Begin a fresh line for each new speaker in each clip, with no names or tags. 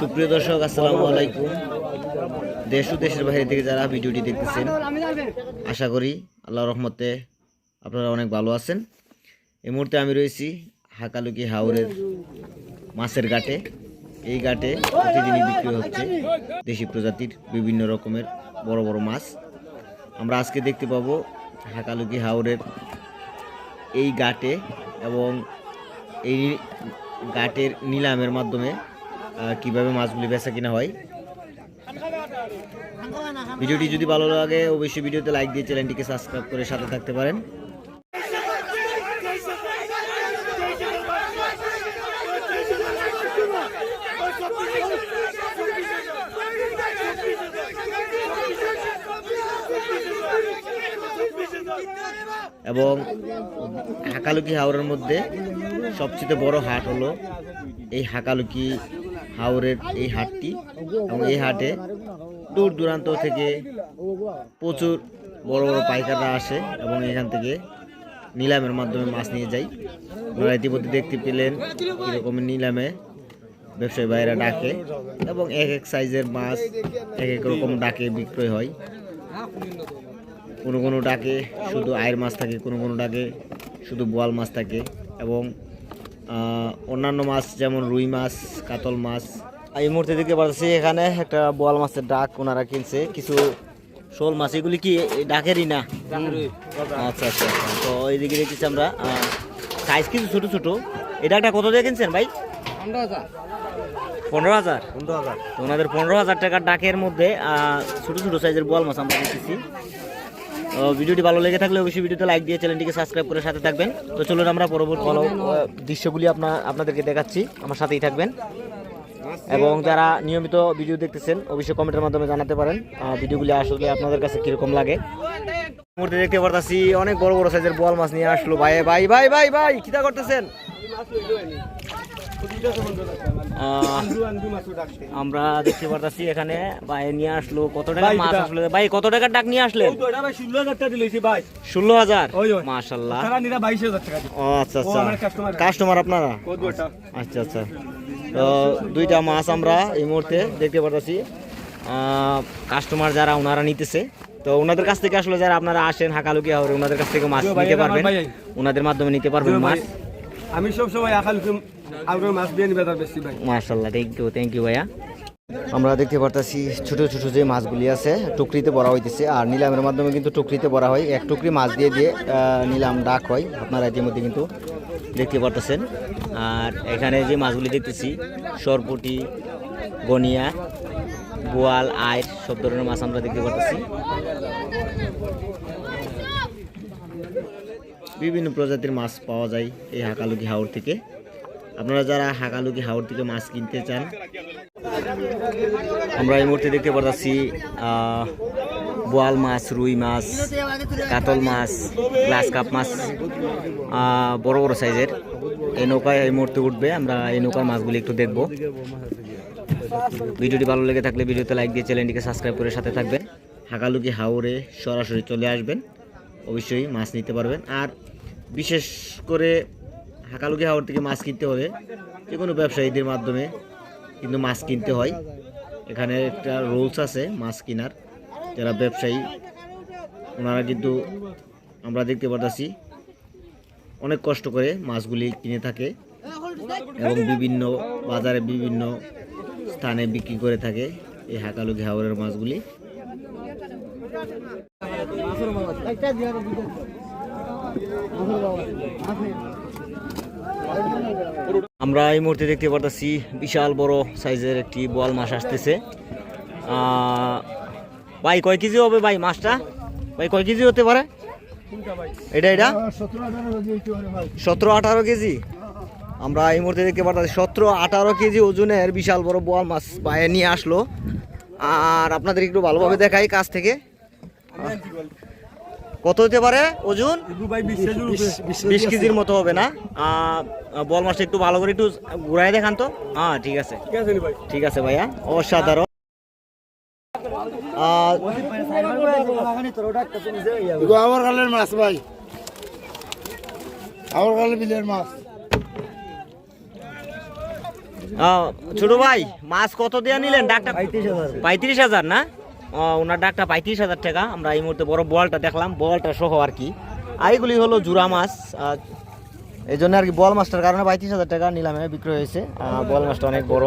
সুপ্রিয় দর্শক, আসসালামু আলাইকুম। দেশ ও দেশের বাইরে থেকে যারা ভিডিওটি দেখতেছেন, আশা করি আল্লাহ রহমতে আপনারা অনেক ভালো আছেন। এই মুহূর্তে আমি রয়েছি হাকালুকি হাওরের মাছের ঘাটে। এই ঘাটে প্রতিদিনই বিক্রি হচ্ছে দেশি প্রজাতির বিভিন্ন রকমের বড় বড় মাছ। আমরা আজকে দেখতে পাবো হাকালুকি হাওরের এই ঘাটে এবং এই ঘাটের নিলামের মাধ্যমে কীভাবে মাছগুলি বেচা কিনা হয়। ভিডিওটি যদি ভালো লাগে, অবশ্যই ভিডিওতে লাইক দিয়ে চ্যানেলটিকে সাবস্ক্রাইব করে সাথে থাকতে পারেন। এবং হাকালুকি হাওরের মধ্যে সবচেয়ে বড় হাট হলো এই হাকালুকি হাওরের এই হাটটি এবং এই হাটে দূর দূরান্ত থেকে প্রচুর বড় বড় পাইকাররা আসে এবং এখান থেকে নিলামের মাধ্যমে মাছ নিয়ে যায়। আপনারা ইতিমধ্যে দেখতে পেলেন এরকম নিলামে ব্যবসায়ী ভাইরা ডাকে এবং এক এক সাইজের মাছ এক এক রকম ডাকে বিক্রয় হয়। কোনো কোনো ডাকে শুধু আয়ের মাছ থাকে, কোনো কোনো ডাকে শুধু বোয়াল মাছ থাকে এবং অন্যান্য মাছ যেমন রুই মাছ কাতল মাছ। এই মুহূর্তে দেখতে পাচ্ছি এখানে একটা বোয়াল মাছের ডাক ওনারা কিনছে। কিছু শোল মাছ এগুলি কি ডাকেরই না? আচ্ছা আচ্ছা আচ্ছা। তো এইদিকে দেখতেছি আমরা সাইজ কিছু ছোটো ছোটো। এই ডাকটা কত দিয়ে কিনছেন ভাই? পনেরো হাজার।
পনেরো হাজার?
তো ওনাদের পনেরো হাজার টাকার ডাকের মধ্যে আহ, ছোট ছোট সাইজের বোয়াল মাছ আমরা দেখতেছি। তো ভিডিওটি ভালো লেগে থাকলে অবশ্যই ভিডিওতে লাইক দিয়ে চ্যানেলটিকে সাবস্ক্রাইব করে সাথে থাকবেন। তো চলুন আমরা পরবর্তী দৃশ্যগুলি আপনার আপনাদেরকে দেখাচ্ছি। আমার সাথেই থাকবেন। এবং যারা নিয়মিত ভিডিও দেখতেছেন অবশ্যই কমেন্টের মাধ্যমে জানাতে পারেন ভিডিওগুলি আসলে আপনাদের কাছে কীরকম লাগে। মুহূর্তে দেখতে পারতাছি অনেক বড় বড় সাইজের বোয়াল মাছ নিয়ে আসলো। ভাই ভাই ভাই ভাই ভাই কিটা করতেছেন? আমরা দেখতে পারতাছি এখানে ভাই নিয়ে আসলো। কত টাকা মাছ আসলো? ভাই কত টাকার ডাক নিয়ে আসলেন?
ষোলো হাজার টাকা দিলেছি ভাই।
ষোলো হাজার?
ওই, ওই।
মাশাল্লাহ।
বাইশ হাজার টাকা
ও আচ্ছা আচ্ছা। কাস্টমার আপনারা? আচ্ছা আচ্ছা। তো দুইটা মাছ আমরা এই মুহূর্তে দেখতে পারতাছি। কাস্টমার যারা ওনারা নিতেছে তো ওনাদের কাছ থেকে আসলে যারা আপনারা আসেন হাকালুকি হাওরে ওনাদের কাছ থেকে মাছ নিতে পারবেন। ওনাদের মাধ্যমে নিতে পারবেন মাছ।
আমি সব সময়
মার্শাল্লাহ থ্যাংক ইউ থ্যাংক ইউ ভাইয়া। আমরা দেখতে পারতাছি ছোট ছোট যে মাছগুলি আছে, টুকরিতে ভরা হইতেছে, আর নিলামের মাধ্যমে কিন্তু টুকরিতে ভরা হয়। এক টুকরি মাছ দিয়ে দিয়ে নিলাম ডাক হয়। আপনারা ইতিমধ্যে কিন্তু দেখতে পারতেছেন। আর এখানে যে মাছগুলি দেখতেছি, সরপুটি, গনিয়া, বোয়াল আয় সব ধরনের মাছ আমরা দেখতে পারতেছি। বিভিন্ন প্রজাতির মাছ পাওয়া যায় এই হাকালুকি হাওর থেকে। আপনারা যারা হাকালুকি হাওর থেকে মাছ কিনতে চান, আমরা এই মুহূর্তে দেখতে পাচ্ছি বোয়াল মাছ, রুই মাছ, কাতল মাছ, গ্লাস কাপ মাছ বড় বড় সাইজের। এই নৌকায় এই মুহূর্তে উঠবে, আমরা এই নৌকার মাছগুলি একটু দেখব। ভিডিওটি ভালো লেগে থাকলে ভিডিওতে লাইক দিয়ে চ্যানেলটিকে সাবস্ক্রাইব করে সাথে থাকবেন। হাকালুকি হাওরে সরাসরি চলে আসবেন, অবশ্যই মাছ নিতে পারবেন। আর বিশেষ করে হাকালুকি হাওর থেকে মাছ কিনতে হলে যে কোনো ব্যবসায়ীদের মাধ্যমে কিন্তু মাছ কিনতে হয়। এখানে একটা রুলস আছে মাছ কেনার। যারা ব্যবসায়ী, ওনারা কিন্তু আমরা দেখতে পারতাছি অনেক কষ্ট করে মাছগুলি কিনে থাকে এবং বিভিন্ন বাজারে বিভিন্ন স্থানে বিক্রি করে থাকে এই হাকালুকি হাওরের মাছগুলি। আমরা এই মুহূর্তে দেখতে পারতেছি বিশাল বড় সাইজের একটি বোয়াল মাছ আসতেছে। ভাই, কয় কেজি হবে ভাই মাছটা? ভাই, কয় কেজি হতে পারে? এটা এটা? সতেরো আঠারো কেজি। আমরা এই মুহূর্তে দেখতে পারতেছি সতেরো আঠারো কেজি ওজনের বিশাল বড় বোয়াল মাছ বাইরে নিয়ে আসলো। আর আপনাদের একটু ভালোভাবে দেখাই কাছ থেকে। কত হতে পারে ওজন?
বিশ কেজির উপরে।
বিশ কেজির মতো হবে না? আহ, বল মাছটা একটু ভালো করে একটু ঘুরাই দেখান তো। হ্যাঁ ঠিক আছে।
ঠিক আছে নি ভাই।
ঠিক আছে ভাইয়া অসাধারণ।
আমার কালের মাছ ভাই। আমার কালের বিলের মাছ।
আহ, ছোট ভাই মাছ কত দেয়া নিলেন? ডাকটা পঁয়ত্রিশ হাজার না? ওনার ডাকটা পঁয়ত্রিশ হাজার টাকা। আমরা এই মুহূর্তে বড় বলটা দেখলাম, বলটা সহ আর কি। এগুলি হলো জুরা মাছ এই জন্য আর কি বল মাছটার কারণে পঁয়ত্রিশ হাজার টাকা নিলামে বিক্রয় হয়েছে। বল মাছটা অনেক বড়।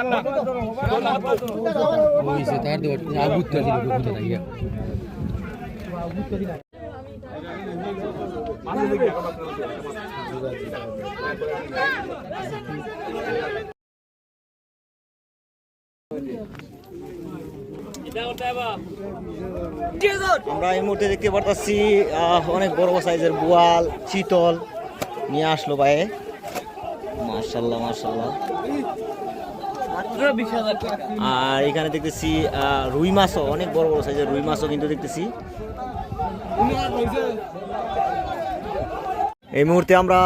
আন্না
Oise tarde a butta di butta da via.
আমরা এই মুহূর্তে দেখতে পারতাছি অনেক বড় সাইজের বোয়াল চিতল নিয়ে আসলো ভাইয়ে মার্শাল্লাহ মার্শাল্লাহ আর এখানে দেখতেছি রুই মাছও অনেক বড় বড় সাইজের রুই মাছও কিন্তু দেখতেছি। এই মুহূর্তে আমরা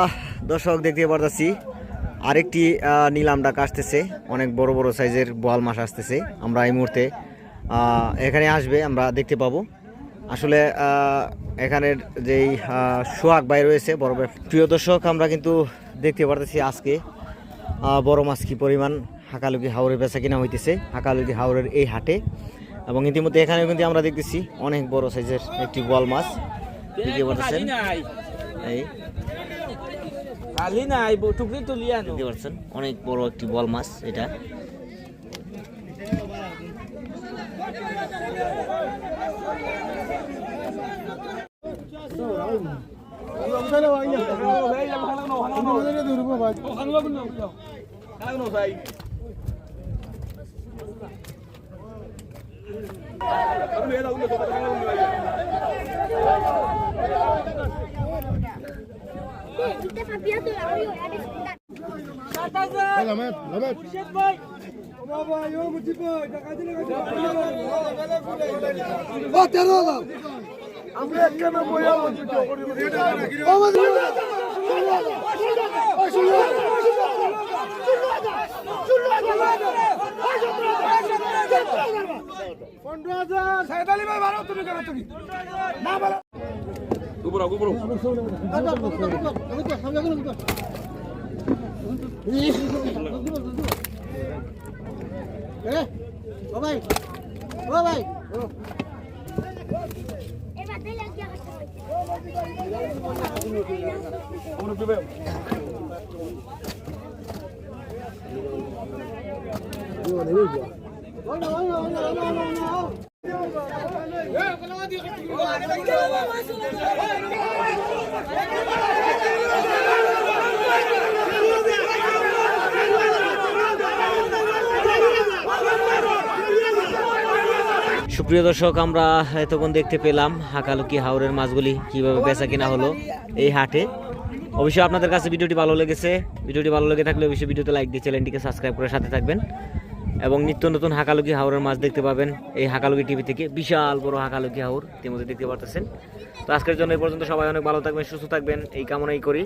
দর্শক দেখতে পারতাছি আরেকটি আহ, নীলাম ডাক আসতেছে অনেক বড় বড় সাইজের বোয়াল মাছ আসতেছে। আমরা এই মুহূর্তে এখানে আসবে আমরা দেখতে পাবো। আসলে এখানের যেই সোহাগ ভাই রয়েছে বড় ভাই। প্রিয় দর্শক আমরা কিন্তু দেখতে পারতেছি আজকে বড় মাছ কি পরিমাণ হাকালুকি হাওড়ে বেচা কিনা হইতেছে হাকালুকি হাওড়ের এই হাটে। এবং ইতিমধ্যে এখানে কিন্তু আমরা দেখতেছি অনেক বড় সাইজের একটি বোয়াল মাছ। দেখতে পারতেছেন এই। দেখতে পাচ্ছেন অনেক বড় একটি বল মাছ এটা।
লামেত লামেত ভাই বাবা ইয়ো মুজি ভাই টাকা দিলে কত 13 দাও
Te fa piato la io adesso.
উপর উপর
Eva, dai la chiave.
উপর দিবে
সুপ্রিয় দর্শক, আমরা এতক্ষণ দেখতে পেলাম হাকালুকি হাওরের মাছগুলি কীভাবে বেচা কিনা হলো এই হাটে। অবশ্যই আপনাদের কাছে ভিডিওটি ভালো লেগেছে। ভিডিওটি ভালো লেগে থাকলে অবশ্যই ভিডিওতে লাইক দিয়ে চ্যানেলটিকে সাবস্ক্রাইব করে সাথে থাকবেন এবং নিত্য নতুন হাকালুকি হাওরের মাছ দেখতে পাবেন। এই হাকালুকি টিভি থেকে বিশাল বড় হাকালুকি হাওর ইতিমধ্যে দেখতে পারতেছেন। তো আজকের জন্য এই পর্যন্ত সবাই অনেক ভালো থাকবেন, সুস্থ থাকবেন। এই কামনাই করি।